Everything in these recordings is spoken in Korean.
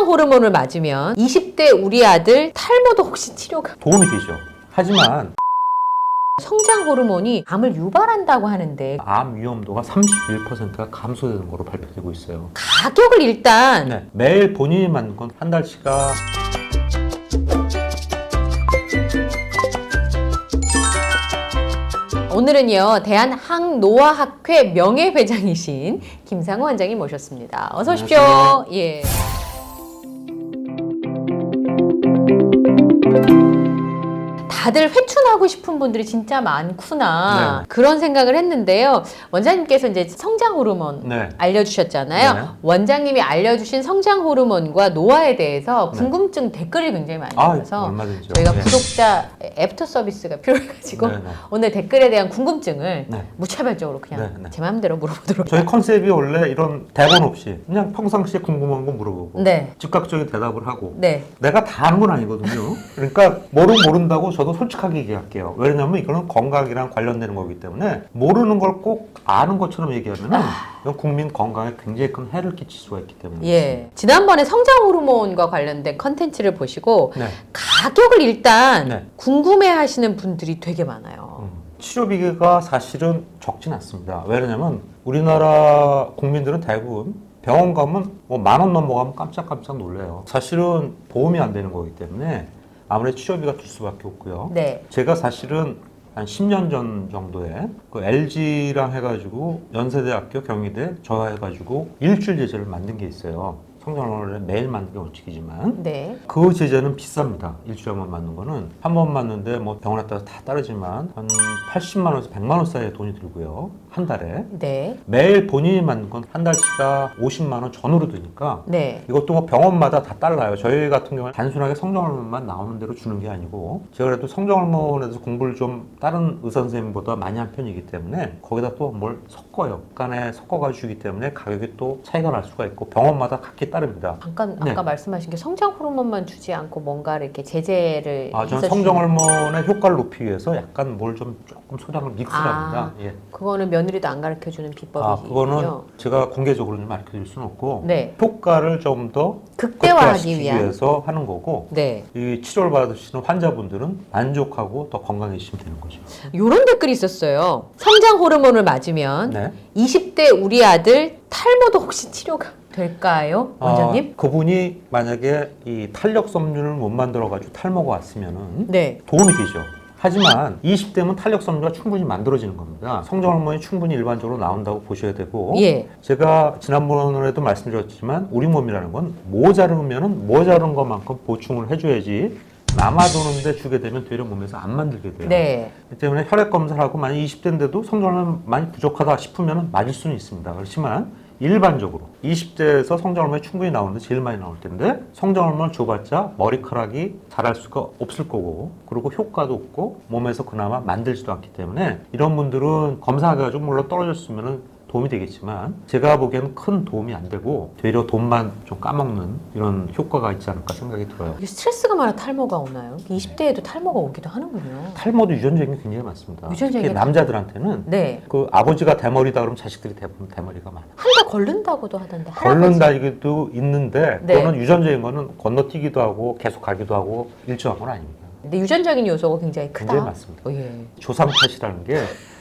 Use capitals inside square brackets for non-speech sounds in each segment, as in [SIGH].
성장 호르몬을 맞으면 20대 우리 아들 탈모도 혹시 치료가 도움이 되죠. 하지만 성장 호르몬이 암을 유발한다고 하는데 암 위험도가 31%가 감소되는 것으로 발표되고 있어요. 가격을 일단 네, 매일 본인이 맞는 건한 달치가 오늘은요 대한항노화학회 명예회장이신 김상호 원장님 모셨습니다. 어서 오십시오. 안녕하세요. 예. 다들 회춘하고 싶은 분들이 진짜 많구나 네. 그런 생각을 했는데요. 원장님께서 이제 성장 호르몬 네. 알려주셨잖아요. 네. 원장님이 알려주신 성장 호르몬과 노화에 대해서 네. 궁금증 댓글이 굉장히 많이 아, 와서 얼마든지요. 저희가 네. 구독자 애프터 서비스가 [LAUGHS] 필요해가지고 네, 네. 오늘 댓글에 대한 궁금증을 네. 무차별적으로 그냥 네, 네. 제 마음대로 물어보도록 저희 컨셉이 원래 이런 대본 없이 그냥 평상시에 궁금한 거 물어보고 네. 즉각적인 대답을 하고 네. 내가 다 아는 건 아니거든요. 그러니까 모르 모른다고 저도 솔직하게 얘기할게요. 왜냐하면 이거는 건강이랑 관련되는 거기 때문에 모르는 걸 꼭 아는 것처럼 얘기하면은 이건 국민 건강에 굉장히 큰 해를 끼칠 수가 있기 때문에. 예. 지난번에 성장 호르몬과 관련된 컨텐츠를 보시고 네. 가격을 일단 네. 궁금해 하시는 분들이 되게 많아요. 음. 치료비가 사실은 적진 않습니다. 왜냐면 우리나라 국민들은 대부분 병원 가면 뭐 만 원 넘어가면 깜짝깜짝 놀래요. 사실은 보험이 안 되는 거기 때문에 아무래도 치료비가 들 수밖에 없고요. 네. 제가 사실은 한 10년 전 정도에 그 LG랑 해가지고 연세대학교 경희대 저와 해가지고 일주일 제재를 만든 게 있어요. 성장원을 매일 만든 게 원칙이지만 네. 그 제재는 비쌉니다. 일주일에 한 번 맞는 거는 한 번 맞는데 뭐 병원에 따라서 다 다르지만 한 80만 원에서 100만 원 사이의 돈이 들고요. 한 달에 네. 매일 본인이 맞는 건 한 달치가 50만 원 전후로 드니까 네. 이것도 뭐 병원마다 다 달라요. 저희 같은 경우는 단순하게 성장호르몬만 나오는 대로 주는 게 아니고 제가 그래도 성장호르몬에서 공부를 좀 다른 의사 선생님보다 많이 한 편이기 때문에 거기다 또 뭘 섞어요. 간에 섞어가지고 주기 때문에 가격이 또 차이가 날 수가 있고 병원마다 각기 따릅니다. 잠깐 네. 아까 말씀하신 게 성장 호르몬만 주지 않고 뭔가 이렇게 제재를 아, 저는 해서 주는- 성장 호르몬의 효과를 높이기 위해서 약간 뭘 좀 조금 소량을 믹스를 아. 합니다. 예. 그거는 며느리도 안 가르쳐 주는 아, 비법이군요. 그거는 제가 공개적으로 좀 알려 드릴 수는 없고 네. 효과를 좀 더 극대화하기 위해서 하는 거고 네. 이 치료를 받으시는 환자분들은 만족하고 더 건강해지시면 되는 거죠. 요런 댓글이 있었어요. 성장 호르몬을 맞으면 네. 20대 우리 아들 탈모도 혹시 치료가 될까요? 원장님? 아, 그분이 만약에 이 탄력 섬유를 못 만들어 가지고 탈모가 왔으면은 네. 도움이 되죠. 하지만 20대면 탄력 섬유가 충분히 만들어지는 겁니다. 성장 호르몬이 충분히 일반적으로 나온다고 보셔야 되고 예. 제가 지난번에도 말씀드렸지만 우리 몸이라는 건 모자르면은 모자른 것만큼 보충을 해줘야지 남아도는데 주게 되면 되려 몸에서 안 만들게 돼요. 네. 그 때문에 혈액 검사를 하고 만약 20대인데도 성장호르몬 많이 부족하다 싶으면 맞을 수는 있습니다. 그렇지만 일반적으로 20대에서 성장호르몬이 충분히 나오는데 제일 많이 나올 텐데 성장호르몬을 줘봤자 머리카락이 자랄 수가 없을 거고 그리고 효과도 없고 몸에서 그나마 만들지도 않기 때문에 이런 분들은 검사해가지고 물론 떨어졌으면은 도움이 되겠지만 제가 보기에는 큰 도움이 안 되고 되려 돈만 좀 까먹는 이런 효과가 있지 않을까 생각이 들어요. 이게 스트레스가 많아 탈모가 오나요? 20대에도 탈모가 오기도 하는군요. 탈모도 유전적인 게 굉장히 많습니다. 유전적인 특히 게 남자들한테는 네. 그 아버지가 대머리다 그러면 자식들이 대부분 대머리가 많아 요. 한달 걸른다고도 하던데. 할아버지. 걸른다기도 있는데 네. 그거는 유전적인 거는 건너뛰기도 하고 계속 가기도 하고 일정한 건 아닙니다. 근데 유전적인 요소가 굉장히 크다. 굉장히 많습니다. 어, 예. 조상 탓이라는 게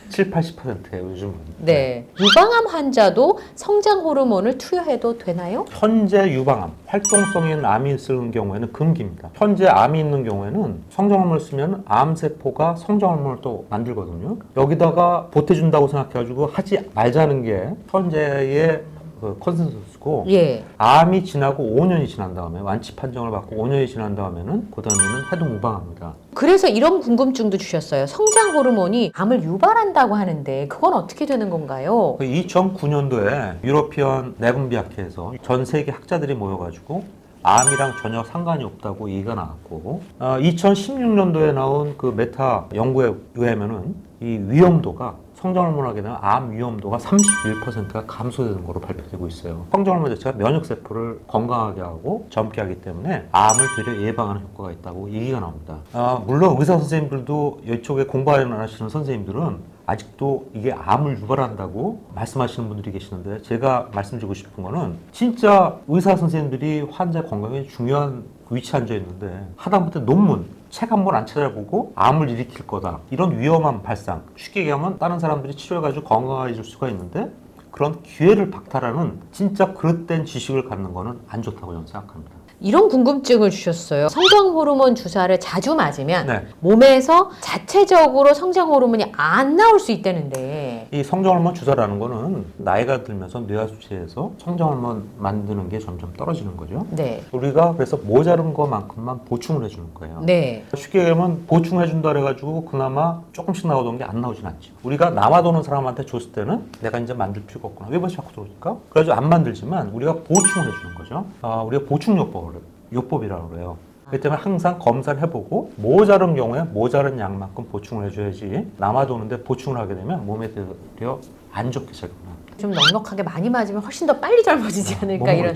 7, 80%예요, 요즘은. 네. 유방암 환자도 성장 호르몬을 투여해도 되나요? 현재 유방암, 활동성 있는 암이 있는 경우에는 금기입니다. 현재 암이 있는 경우에는 성장호르몬을 쓰면 암세포가 성장호르몬을 또 만들거든요. 여기다가 보태준다고 생각해가지고 하지 말자는 게 현재의 그 컨센서스고 예. 암이 지나고 5년이 지난 다음에 완치 판정을 받고 5년이 지난 다음에는 그 다음에는 해동 무방합니다. 그래서 이런 궁금증도 주셨어요. 성장 호르몬이 암을 유발한다고 하는데 그건 어떻게 되는 건가요? 2009년도에 유러피언 내분비학회에서 전 세계 학자들이 모여가지고 암이랑 전혀 상관이 없다고 얘기가 나왔고 2016년도에 나온 그 메타 연구에 의하면은 이 위험도가 성장호르몬 하게 되면 암 위험도가 31%가 감소되는 것으로 발표되고 있어요. 성장호르몬 자체가 면역세포를 건강하게 하고 젊게 하기 때문에 암을 되려 예방하는 효과가 있다고 얘기가 나옵니다. 아, 물론 의사 선생님들도 이쪽에 공부하시는 선생님들은 아직도 이게 암을 유발한다고 말씀하시는 분들이 계시는데 제가 말씀드리고 싶은 거는 진짜 의사 선생님들이 환자 건강에 중요한 위치에 앉아 있는데 하다못해 논문 책 한 번 안 찾아보고 암을 일으킬 거다 이런 위험한 발상 쉽게 얘기하면 다른 사람들이 치료해가지고 건강해질 수가 있는데 그런 기회를 박탈하는 진짜 그릇된 지식을 갖는 거는 안 좋다고 저는 생각합니다. 이런 궁금증을 주셨어요. 성장 호르몬 주사를 자주 맞으면 네. 몸에서 자체적으로 성장 호르몬이 안 나올 수 있다는데 이 성장호르몬 주사라는 거는 나이가 들면서 뇌하수체에서 성장호르몬 만드는 게 점점 떨어지는 거죠. 네. 우리가 그래서 모자른 것만큼만 보충을 해주는 거예요. 네. 쉽게 얘기하면 보충해준다 그래가지고 그나마 조금씩 나오던 게 안 나오진 않죠. 우리가 남아도는 사람한테 줬을 때는 내가 이제 만들 필요가 없구나. 왜 벌써 자꾸 들어오니까? 그래가지고 안 만들지만 우리가 보충을 해주는 거죠. 아, 우리가 보충요법을, 요법이라고 그래요. 그렇기 때문에 항상 검사를 해보고 모자른 경우에 모자른 양만큼 보충을 해줘야지 남아도는데 보충을 하게 되면 몸에 되려 안 좋게 작용합니다. 좀 넉넉하게 많이 맞으면 훨씬 더 빨리 젊어지지 않을까 몸은 이런.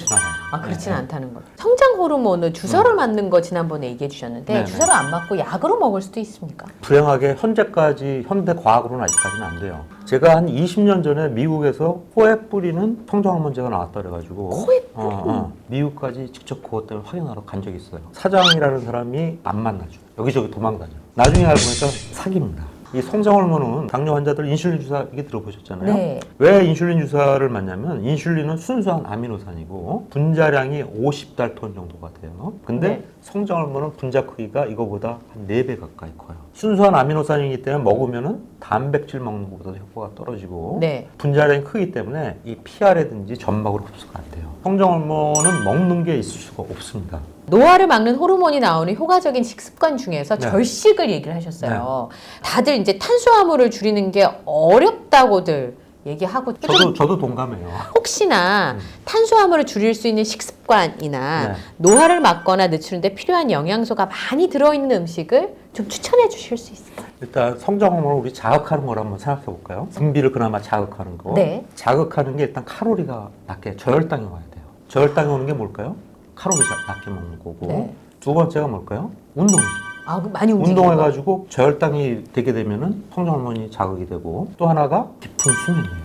아 그렇진 네. 않다는 거죠. 성장 호르몬을 주사로 맞는 거 지난번에 얘기해 주셨는데 네네. 주사로 안 맞고 약으로 먹을 수도 있습니까? 불행하게 현재까지 현대 과학으로는 아직까지는 안 돼요. 제가 한 20년 전에 미국에서 코에 뿌리는 성장호르몬제가 나왔다 그래가지고 코에 어, 어. 미국까지 직접 그것 때문에 확인하러 간 적이 있어요. 사장이라는 사람이 안 만나죠. 여기저기 도망다녀. 나중에 알고 보니까 사기입니다. 이 성장 호르몬은 당뇨 환자들 인슐린 주사 이게 들어보셨잖아요. 네. 왜 인슐린 주사를 맞냐면 인슐린은 순수한 아미노산이고 분자량이 50달톤 정도가 돼요. 근데 네. 성장 호르몬은 분자 크기가 이거보다 한 4배 가까이 커요. 순수한 아미노산이기 때문에 먹으면은 단백질 먹는 것보다 효과가 떨어지고 네. 분자량이 크기 때문에 이 피하라든지 점막으로 흡수가 안 돼요. 성장 호르몬은 먹는 게 있을 수가 없습니다. 노화를 막는 호르몬이 나오는 효과적인 식습관 중에서 네. 절식을 얘기를 하셨어요. 다들 이제 탄수화물을 줄이는 게 어렵다고들 얘기하고 좀 저도 저도 동감해요. 혹시나 탄수화물을 줄일 수 있는 식습관이나 네. 노화를 막거나 늦추는데 필요한 영양소가 많이 들어있는 음식을 좀 추천해 주실 수 있을까요? 일단 성장 호르몬을 우리 자극하는 걸 한번 생각해 볼까요? 분비를 그나마 자극하는 거. 네. 자극하는 게 일단 칼로리가 낮게 저혈당이 와야 돼요. 저혈당이 오는 게 뭘까요? 칼로리 자- 낮게 먹는 거고. 네. 두 번째가 뭘까요? 운동이죠. 아, 많이 움직이는 거. 운동해가지고 저혈당이 되게 되면은 성장호르몬이 자극이 되고 또 하나가 깊은 수면이에요.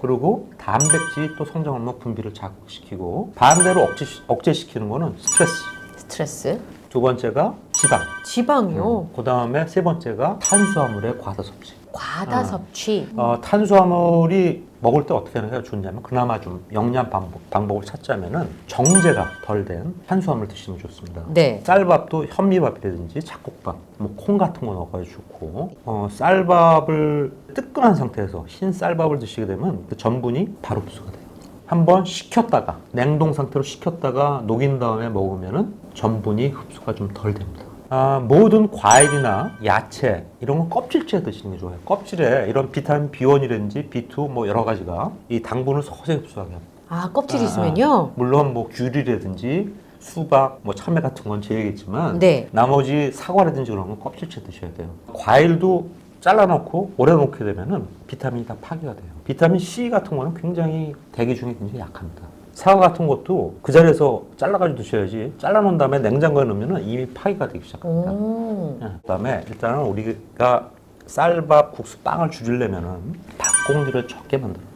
그리고 단백질이 또 성장호르몬 분비를 자극시키고 반대로 억제, 억제시키는 거는 스트레스. 스트레스, 두 번째가 지방. 지방이요. 그 다음에 세 번째가 탄수화물의 과다 섭취. 과다 아. 섭취. 어, 탄수화물이 먹을 때 어떻게 게 좋냐면 그나마 좀 영양 방법, 방법을 찾자면은 정제가 덜 된 탄수화물 드시면 좋습니다. 네. 쌀밥도 현미밥이라든지 잡곡밥, 뭐 콩 같은 거 넣어가지고 좋고 어, 쌀밥을 뜨끈한 상태에서 흰 쌀밥을 드시게 되면 그 전분이 바로 흡수가 돼요. 한번 식혔다가 냉동 상태로 식혔다가 녹인 다음에 먹으면은 전분이 흡수가 좀 덜 됩니다. 아, 모든 과일이나 야채 이런 건 껍질째 드시는 게 좋아요. 껍질에 이런 비타민 B1이라든지 B2 뭐 여러 가지가 이 당분을 서서히 흡수하게 합니다. 아, 껍질이 아, 있으면요. 물론 뭐 귤이라든지 수박, 뭐 참외 같은 건 제외겠지만 네. 나머지 사과라든지 그런 건 껍질째 드셔야 돼요. 과일도 잘라놓고 오래 놓게 되면은 비타민이 다 파괴가 돼요. 비타민 C 같은 거는 굉장히 대기 중에 굉장히 약합니다. 사과 같은 것도 그 자리에서 잘라가지고 드셔야지 잘라놓은 다음에 냉장고에 넣으면은 이미 파괴가 되기 시작합니다. 오. 예, 그다음에 일단은 우리가 쌀밥, 국수, 빵을 줄이려면은 밥 공기를 적게 만들어요.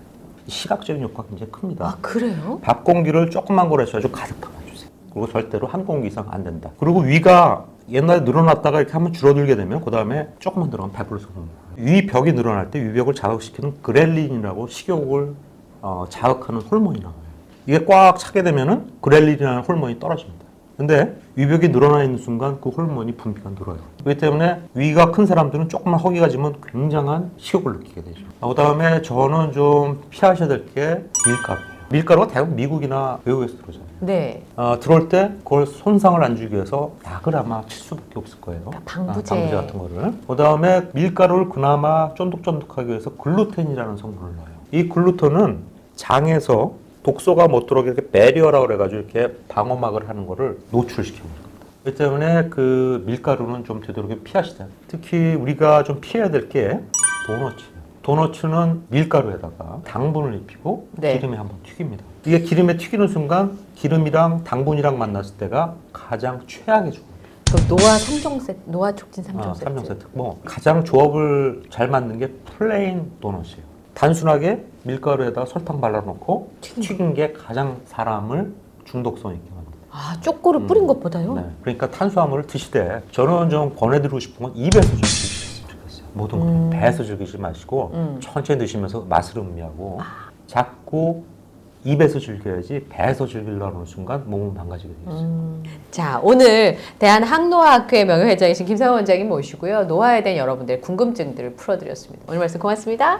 시각적인 효과가 굉장히 큽니다. 아, 그래요? 밥 공기를 조금만 걸어셔가지고 가득 담아주세요. 그리고 절대로 한 공기 이상 안 된다. 그리고 위가 옛날에 늘어났다가 이렇게 한번 줄어들게 되면 그 다음에 조금만 들어가면 배불러서 먹는 거예요. 위 벽이 늘어날 때 위벽을 자극시키는 그렐린이라고 식욕을 어, 자극하는 호르몬이 나와요. 이게 꽉 차게 되면은 그렐린이라는 호르몬이 떨어집니다. 근데 위벽이 늘어나 있는 순간 그 호르몬이 분비가 늘어요. 그렇기 때문에 위가 큰 사람들은 조금만 허기가 지면 굉장한 식욕을 느끼게 되죠. 그 다음에 저는 좀 피하셔야 될 게 밀가루예요. 밀가루가 대부분 미국이나 외국에서 들어오잖아요. 네. 어, 들어올 때 그걸 손상을 안 주기 위해서 약을 아마 칠 수밖에 없을 거예요. 방부제. 아, 방부제 같은 거를. 그 다음에 밀가루를 그나마 쫀득쫀득하기 위해서 글루텐이라는 성분을 넣어요. 이 글루텐은 장에서 독소가 못 들어오게 이렇게 배리어라고 그래가지고 이렇게 방어막을 하는 거를 노출시키는 겁니다. 그렇기 때문에 그 밀가루는 좀 되도록 피하시자. 특히 우리가 좀 피해야 될 게 도너츠예요. 도너츠는 밀가루에다가 당분을 입히고 네. 기름에 한번 튀깁니다. 이게 기름에 튀기는 순간 기름이랑 당분이랑 만났을 때가 가장 최악의. 그럼 노화 3종 세트, 노화 촉진 3종 아, 세트. 3종 세트. 뭐 가장 조합을 잘 맞는 게 플레인 도넛이에요. 단순하게 밀가루에다 설탕 발라놓고 튀긴 게 가장 사람을 중독성 있게 만듭니다. 아, 쪼꼬를 뿌린 것보다요? 네. 그러니까 탄수화물을 드시되 저는 좀 권해드리고 싶은 건 입에서 좀 드시면 좋겠어요. 모든 걸 음. 배에서 즐기지 마시고 음. 천천히 드시면서 맛을 음미하고 자꾸 입에서 즐겨야지 배에서 즐기려는 순간 몸은 망가지게 되어 있어요. 음. 자, 오늘 대한항노화학회 명예회장이신 김상원 원장님 모시고요. 노화에 대한 여러분들의 궁금증들을 풀어드렸습니다. 오늘 말씀 고맙습니다.